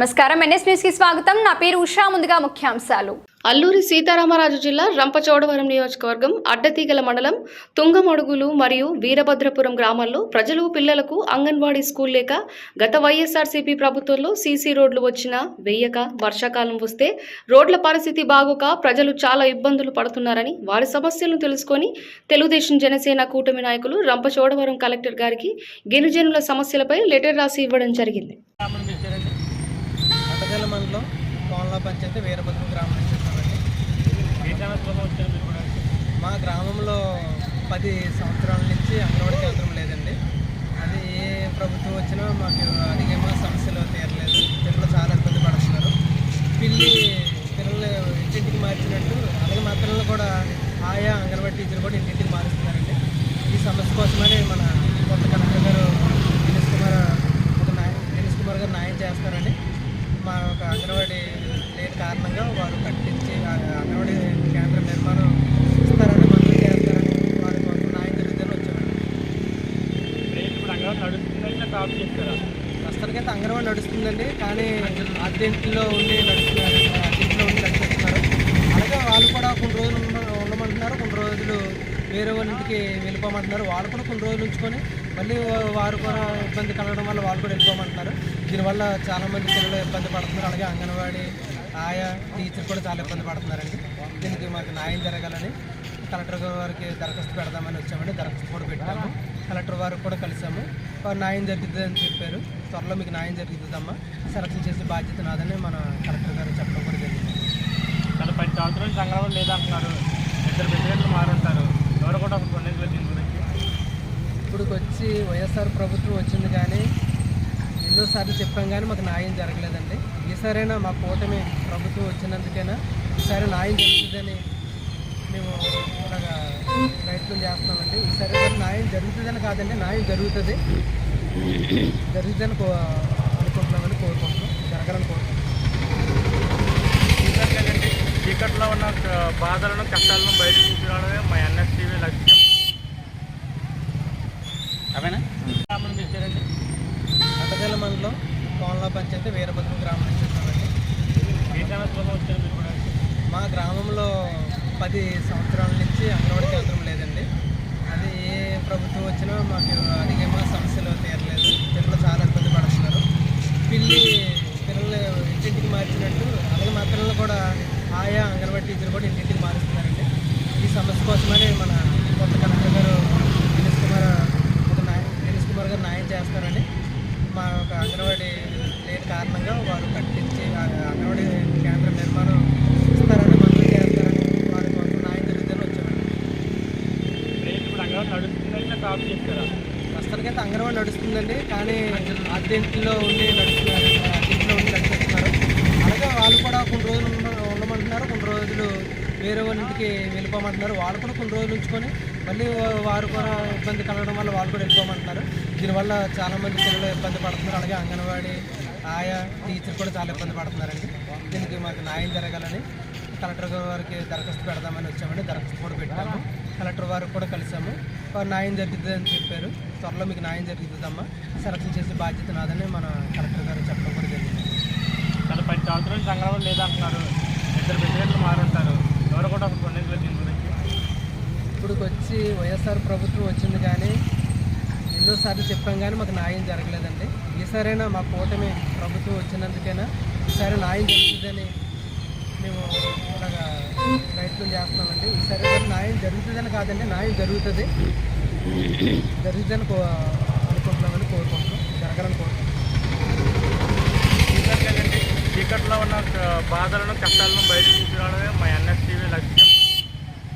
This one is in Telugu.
నమస్కారం. ఎన్ఎస్ న్యూస్కి స్వాగతం. నా పేరు ఉషా. ముందుగా ముఖ్యాంశాలు. అల్లూరి సీతారామరాజు జిల్లా రంపచోడవరం నియోజకవర్గం అడ్డతీగల మండలం తుంగమడుగులు మరియు వీరభద్రపురం గ్రామాల్లో ప్రజలు పిల్లలకు అంగన్వాడీ స్కూల్ లేక గత వైఎస్ఆర్సీపీ ప్రభుత్వంలో సీసీ రోడ్లు వచ్చినా వెయ్యక వర్షాకాలం వస్తే రోడ్ల పరిస్థితి బాగోక ప్రజలు చాలా ఇబ్బందులు పడుతున్నారని వారి సమస్యలను తెలుసుకొని తెలుగుదేశం జనసేన కూటమి నాయకులు రంపచోడవరం కలెక్టర్ గారికి గిరిజనుల సమస్యలపై లెటర్ రాసి ఇవ్వడం జరిగింది గ్రామం నుంచి వచ్చారండి అటగల మండలం కోన్లా పంచాయతీ వీరభద్రం గ్రామం నుంచి వచ్చామండి మా గ్రామంలో పది సంవత్సరాల నుంచి అంగన్వాడీ కేంద్రం లేదండి. అది ఏ ప్రభుత్వం వచ్చినా మాకు అడిగేమో సమస్యలు తీరలేదు. పిల్లలు చాలా ఇబ్బంది పడుతున్నారు. పిల్లి పిల్లలు ఇంటింటికి మార్చినట్టు అలాగే మా పిల్లలు కూడా ఆయా అంగన్వాడీ టీచర్ కూడా ఇంటింటికి మారుస్తున్నారండి. ఈ సమస్య కోసమని మన కొత్త కలెక్టర్ గారు దినేష్ కుమార్ ఒక దినేష్ కుమార్ గారు న్యాయం చేస్తారని మా ఒక అంగన్వాడీ లేని కారణంగా వారు కట్టించి అంగన్వాడీ కేంద్ర నిర్మాణం ఇస్తారని మంజూరు చేస్తారని వారి కోసం న్యాయం జరుగుతుందని వచ్చామండి ప్రస్తుతానికైతే అంగన్వాడీ నడుస్తుందండి కానీ అద్దెంట్లో ఉండి నడుస్తున్నారు అద్దెంట్లో ఉండి నడిపిస్తున్నారు. అలాగే వాళ్ళు కూడా కొన్ని రోజులు ఉండ- ఉండమంటున్నారు కొన్ని రోజులు వేరే వాళ్ళ ఇంటికి వెళ్ళిపోమంటున్నారు. వాళ్ళు కూడా కొన్ని రోజులు ఉంచుకొని మళ్ళీ వారు కూడా ఇబ్బంది కలగడం వల్ల వాళ్ళు కూడా వెళ్ళిపోమంటున్నారు. దీనివల్ల చాలామంది పిల్లలు ఇబ్బంది పడుతున్నారు. అలాగే అంగన్వాడీ ఆయా టీచర్ కూడా చాలా ఇబ్బంది పడుతున్నారండి. దీనికి మాకు న్యాయం జరగాలని కలెక్టర్ గారికి దరఖాస్తు పెడదామని వచ్చామండి. దరఖాస్తు కూడా పెట్టాము. కలెక్టర్ వారికి కూడా కలిసాము. వారు న్యాయం జరుగుతుంది అని చెప్పారు. త్వరలో మీకు న్యాయం జరుగుతుందమ్మా. సెలక్షన్ చేసే బాధ్యత నాదని మన కలెక్టర్ గారు చెప్పడం కూడా జరిగింది. గత పది సంవత్సరాలు సంగ్రహం లేదంటున్నారు. ఇద్దరు ప్రెసిడెంట్లు మారుంటారు. ఎవరు దీని గురించి ఇప్పుడు వచ్చి వైఎస్ఆర్ ప్రభుత్వం వచ్చింది కానీ ఎన్నోసార్లు చెప్పాం కానీ మాకు న్యాయం జరగలేదండి. ఈసారైనా మా కూటమి ప్రభుత్వం వచ్చినందుకైనా ఈసారి న్యాయం జరుగుతుందని మేము ఇలాగా ప్రయత్నం చేస్తున్నామండి. ఈసారి న్యాయం జరుగుతుందని కాదండి న్యాయం జరుగుతుంది. జరుగుతుందని కో అనుకుంటున్నామని కోరుకుంటున్నాం జరగాలని కోరుకుంటున్నాం టీచర్ కదండి చీకట్లో ఉన్న ఆ, బాధలను కష్టాలను బయటకు తీసుకురావడమే మా ఎన్ఎస్టీవీ లక్ష్యం. అవేనా? గ్రామం నుంచి వచ్చారండి. అటగల మండలం కోన్లా పంచాయతీ వీరభద్రం గ్రామం నుంచి వచ్చామండి. మా గ్రామంలో పది సంవత్సరాల నుంచి అంగన్వాడీ కేంద్రం లేదండి. అది ఏ ప్రభుత్వం వచ్చినా మాకు అడిగేమో సమస్యలు తీరలేదు పిల్లలు చాలా ఇబ్బంది పడుతున్నారు పిల్లి పిల్లలు ఇంటింటికి మార్చినట్టు అలాగే మా పిల్లలు కూడా ఆయా అంగన్వాడీ టీచర్ కూడా ఇంటింటికి మారుస్తున్నారండి. ఈ సమస్య కోసమని మన కొత్త కలెక్టర్ గారు దినేష్ కుమార్ ఒక న్యాయం దినేష్ కుమార్ గారు న్యాయం చేస్తారని మా ఒక అంగన్వాడీ లేని కారణంగా వారు కట్టించి అంగన్వాడీ కేంద్ర నిర్మాణం ఇస్తారని మంజూరు చేస్తారని వారి కోసం న్యాయం జరుగుతుందని వచ్చామండి. ప్రస్తుతానికైతే అంగన్వాడీ నడుస్తుందండి కానీ అద్దెంట్లో ఉండి నడుస్తున్నారు అద్దెంట్లో ఉండి నడిపిస్తున్నారు. అలాగే వాళ్ళు కూడా కొన్ని రోజులు ఉండ- కొన్ని రోజులు వేరే వాళ్ళ ఇంటికి వెళ్ళిపోమంటున్నారు. వాళ్ళు కూడా కొన్ని రోజులు ఉంచుకొని మళ్ళీ వారు కూడా ఇబ్బంది కలగడం వల్ల వాళ్ళు కూడా వెళ్ళిపోమంటున్నారు. దీనివల్ల చాలామంది పిల్లలు ఇబ్బంది పడుతున్నారు. అలాగే అంగన్వాడీ ఆయా టీచర్ కూడా చాలా ఇబ్బంది పడుతున్నారండి. దీనికి మాకు న్యాయం జరగాలని కలెక్టర్ గారికి దరఖాస్తు పెడదామని వచ్చామండి. దరఖాస్తు కూడా పెట్టాము. కలెక్టర్ వారికి కూడా కలిసాము. వారు న్యాయం జరుగుతుంది అని చెప్పారు. త్వరలో మీకు న్యాయం జరుగుతుందమ్మా. సెలక్షన్ చేసే బాధ్యత నాదని మన కలెక్టర్ గారు చెప్పడం కూడా జరిగింది. గత పది సంవత్సరాలు సంగ్రహం లేదంటున్నారు. ఇద్దరు ప్రెసిడెంట్లు మారుంటారు ఎవరు కూడా ఒక కొన్ని దీని గురించి ఇప్పుడు వచ్చి వైఎస్ఆర్ ప్రభుత్వం వచ్చింది కానీ ఎన్నోసార్లు చెప్పాం కానీ మాకు న్యాయం జరగలేదండి. ఈసారైనా మా కూటమి ప్రభుత్వం వచ్చినందుకైనా ఈసారి న్యాయం జరుగుతుందని మేము ఇలాగా ప్రయత్నం చేస్తున్నామండి. ఈసారి న్యాయం జరుగుతుందని కాదండి న్యాయం జరుగుతుంది. జరుగుతుందని కో అనుకుంటున్నామని కోరుకుంటున్నాం. జరగడం కోరుకుంటున్నాం టీచర్ కదండి చీకట్లో ఉన్న ఆ, బాధలను కష్టాలను బయట తీసుకురావడమే మా ఎన్ఎస్టీవీ లక్ష్యం.